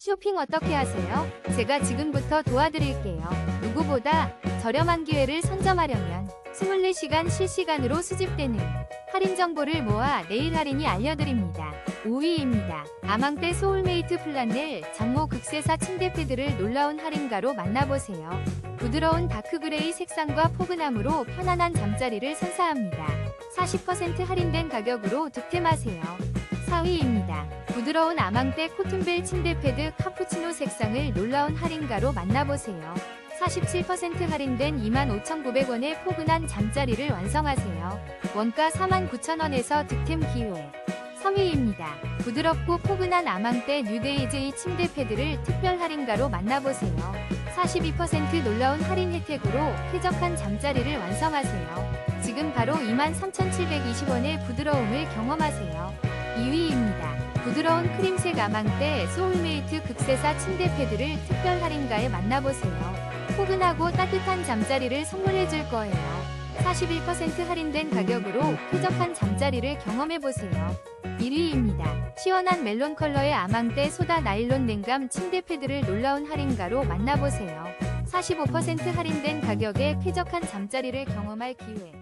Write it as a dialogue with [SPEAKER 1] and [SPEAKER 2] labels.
[SPEAKER 1] 쇼핑 어떻게 하세요? 제가 지금부터 도와드릴게요. 누구보다 저렴한 기회를 선점하려면 24시간 실시간으로 수집되는 할인 정보를 모아 내일 할인이 알려드립니다. 5위입니다. 아망떼 소울메이트 플란넬 장모 극세사 침대 패드를 놀라운 할인가로 만나보세요. 부드러운 다크그레이 색상과 포근함으로 편안한 잠자리를 선사합니다. 40% 할인된 가격으로 득템하세요. 4위입니다. 부드러운 아망떼 코튼벨 침대 패드 카푸치노 색상을 놀라운 할인가로 만나보세요. 47% 할인된 25,900원의 포근한 잠자리를 완성하세요. 원가 49,000원에서 득템 기회. 3위입니다. 부드럽고 포근한 아망떼 뉴데이즈의 침대 패드를 특별 할인가로 만나보세요. 42% 놀라운 할인 혜택으로 쾌적한 잠자리를 완성하세요. 지금 바로 23,720원의 부드러움을 경험하세요. 2위입니다. 부드러운 크림색 아망떼 소울메이트 극세사 침대 패드를 특별 할인가에 만나보세요. 포근하고 따뜻한 잠자리를 선물해줄 거예요. 41% 할인된 가격으로 쾌적한 잠자리를 경험해보세요. 1위입니다. 시원한 멜론 컬러의 아망떼 소다 나일론 냉감 침대 패드를 놀라운 할인가로 만나보세요. 45% 할인된 가격에 쾌적한 잠자리를 경험할 기회.